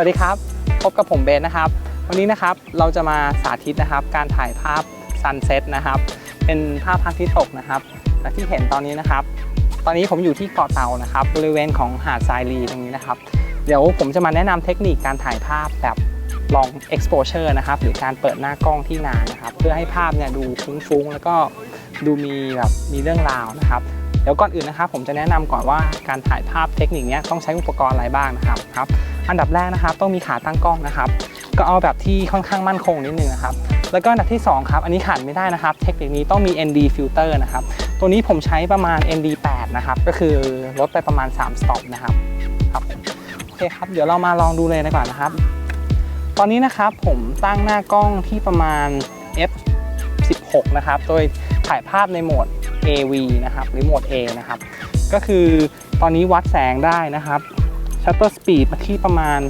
วัสดีครับ พบกับผมเบนนะครับ วันนี้นะครับเราจะมาสาธิตนะครับ การถ่ายภาพซันเซ็ตนะครับ เป็นภาพพระอาทิตย์ตกนะครับและที่เห็นตอนนี้นะครับ ตอนนี้ผมอยู่ที่เกาะเต่านะครับ บริเวณของหาดทรายลีตรงนี้นะครับ เดี๋ยวผมจะมาแนะนำเทคนิคการถ่ายภาพแบบลอง exposure นะครับ หรือการเปิดหน้ากล้องที่นานนะครับ เพื่อให้ภาพเนี่ยดูฟุ้งๆ แล้วก็ดูมีแบบมีเรื่องราวนะครับ ดี๋ยวก่อนอื่นนะครับ ผมจะแนะนำก่อนว่าการถ่ายภาพเทคนิคนี้ต้องใช้อุปกรณ์อะไรบ้างนะครับครับอันดับแรกนะครับต้องมีขาตั้งกล้องนะครับ ก็เอาแบบที่ค่อนข้างมั่นคงนิดนึงนะครับแล้วก็อันดับที่สองครับ อันนี้ขาดไม่ได้นะครับ เทคนิคนี้ต้องมี ND filter นะครับ ตัวนี้ผมใช้ประมาณ ND 8นะครับ ก็คือลดไปประมาณ 3 stop นะครับ ครับ โอเคครับ เดี๋ยวเรามาลองดูเลยดีกว่านะครับ ตอนนี้นะครับผมตั้งหน้ากล้องที่ประมาณ f 16นะครับ โดยถ่ายภาพในโหมด AV นะครับรือโมด A นะครับ ก็คือตอนนี้วัดแสงได้นะครับ shutter speed มาที่ประมาณ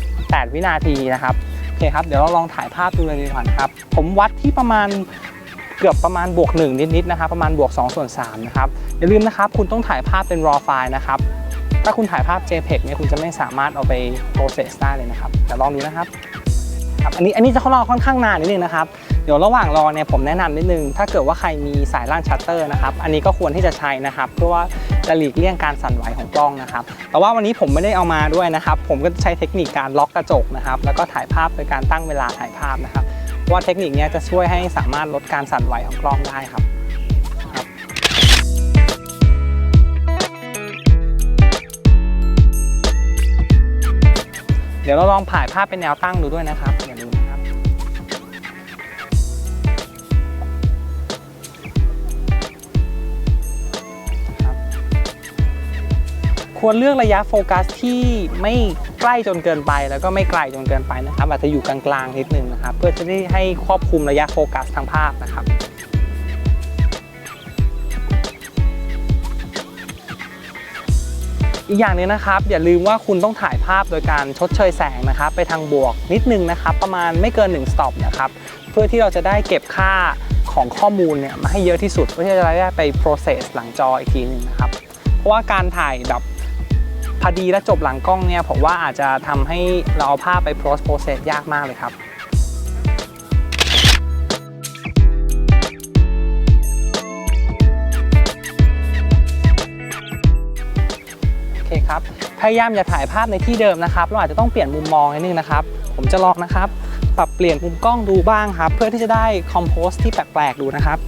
8 วินาทีนะครับโอเคครับ เดี๋ยวเราลองถ่ายภาพดูเลยดีกว่านะครับ ผมวัดที่ประมาณเกือบประมาณบวก 1 นิดๆนะครับ ประมาณบวก2ส่วน3นะครับ อย่าลืมนะครับ คุณต้องถ่ายภาพเป็น raw file นะครับ ถ้าคุณถ่ายภาพ JPEG เนี่ยคุณจะไม่สามารถเอาไป process ได้เลยนะครับเดี๋ยวลองดูนะครับครับอันนี้อันนี้จะเขารอค่อนข้างนานนิดนึงนะครับ เดี๋ยวระหว่างรอเนี่ยผมแนะนำนิดนึง ถ้าเกิดว่าใครมีสายล่างชัตเตอร์นะครับ อันนี้ก็ควรที่จะใช้นะครับ เพื่อว่าจะหลีกเลี่ยงการสั่นไหวของกล้องนะครับ แต่ว่าวันนี้ผมไม่ได้เอามาด้วยนะครับ ผมก็ใช้เทคนิคการล็อกกระจกนะครับ แล้วก็ถ่ายภาพโดยการตั้งเวลาถ่ายภาพนะครับว่าเทคนิคนี้จะช่วยให้สามารถลดการสั่นไหวของกล้องได้ครับเดี๋ยวเราลองถ่ายภาพเป็นแนวตั้งดูด้วยนะครับ ควรเลือกระยะโฟกัสที่ไม่ใกล้จนเกินไป แล้วก็ไม่ไกลจนเกินไปนะครับอาจจะอยู่กลางๆนิดนึงนะครับ เพื่อจะได้ให้ครอบคลุมระยะโฟกัสทางภาพนะครับอีกอย่างหนึงนะครับ อย่าลืมว่าคุณต้องถ่ายภาพโดยการชดเชยแสงนะครับ ไปทางบวกนิดนึงนะครับ ประมาณไม่เกิน1 stop นะครับ เพื่อที่เราจะได้เก็บค่าของข้อมูลเนี่ยมาให้เยอะที่สุด เพื่อที่จะได้ไป process หลังจออีกทีหนึงนะครับ เพราะว่าการถ่ายแบบ พอดีและจบหลังกล้องเนี่ยผมว่าอาจจะทำให้เราเอาภาพไป post process ยากมากเลยครับโอเคครับ พยายามอย่าถ่ายภาพในที่เดิมนะครับ เราอาจจะต้องเปลี่ยนมุมมองนิดนึงนะครับ ผมจะลองนะครับ ปรับเปลี่ยนมุมกล้องดูบ้างครับ เพื่อที่จะได้คอมโพสที่แปลกๆดูนะครับ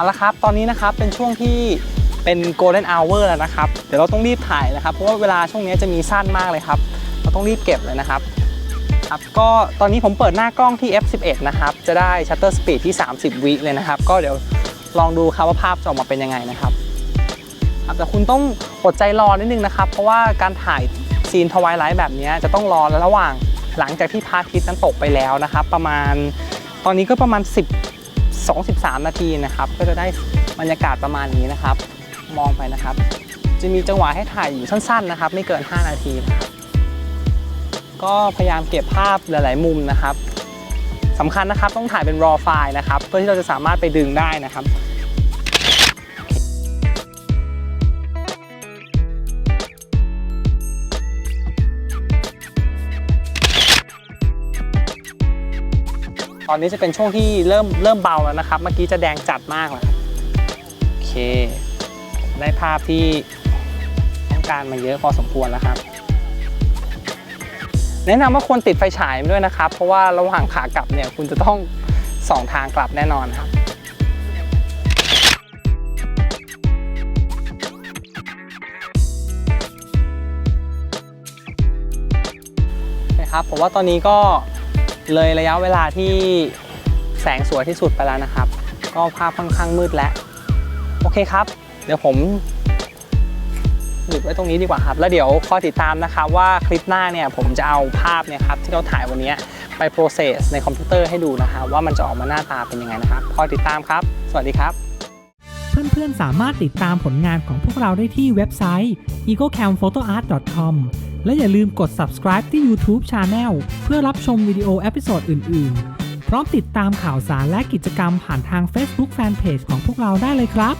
เอาละครับ ตอนนี้นะครับเป็นช่วงที่เป็น golden hour แล้วนะครับ เดี๋ยวเราต้องรีบถ่ายนะครับ เพราะว่าเวลาช่วงนี้จะมีสั้นมากเลยครับ เราต้องรีบเก็บเลยนะครับครับก็ตอนนี้ผมเปิดหน้ากล้องที่ f11 นะครับ จะได้ shutter speed ที่ 30 วิเลยนะครับ ก็เดี๋ยวลองดูครับว่าภาพจะออกมาเป็นยังไงนะครับครับแต่คุณต้องอดใจรอนิดนึงนะครับ เพราะว่าการถ่ายซีนทวายไลท์แบบนี้จะต้องรอระหว่างหลังจากที่พระอาทิตย์นั้นตกไปแล้วนะครับ ประมาณตอนนี้ก็ประมาณ 10 2-13 นาทีนะครับ ก็จะได้บรรยากาศประมาณนี้นะครับ มองไปนะครับ จะมีจังหวะให้ถ่ายอยู่สั้นๆนะครับ ไม่เกิน 5 นาทีนะครับก็พยายามเก็บภาพหลาย ๆ มุมนะครับสำคัญนะครับต้องถ่ายเป็น raw file นะครับ เพื่อที่เราจะสามารถไปดึงได้นะครับ ตอนนี้จะเป็นช่วงที่เริ่มเริ่มเบาแล้วนะครับ เมื่อกี้จะแดงจัดมากแล้วโอเค ได้ภาพที่ต้องการมาเยอะพอสมควรแล้วครับ แนะนำว่าควรติดไฟฉายด้วยนะครับ เพราะว่าระหว่างขากลับเนี่ยคุณจะต้องสองทางกลับแน่นอนครับครับผมว่าตอนนี้ก็ เลยระยะเวลาที่แสงสวยที่สุดไปแล้วนะครับ ก็ภาพค่อนข้างมืดแล้วโอเคครับ เดี๋ยวผมหยุดไว้ตรงนี้ดีกว่าครับ แล้วเดี๋ยวคอยติดตามนะครับว่าคลิปหน้าเนี่ยผมจะเอาภาพเนี่ยครับที่เราถ่ายวันนี้ไป process ในคอมพิวเตอร์ให้ดูนะครับว่ามันจะออกมาหน้าตาเป็นยังไงนะครับคอยติดตามครับ สวัสดีครับ เพื่อนๆสามารถติดตามผลงานของพวกเราได้ที่เว็บไซต์ egocamphotoart.com และอย่าลืมกด subscribe ที่ YouTube Channel เพื่อรับชมวิดีโอเอพิโซดอื่น ๆ พร้อมติดตามข่าวสารและกิจกรรมผ่านทาง Facebook Fanpage ของพวกเราได้เลยครับ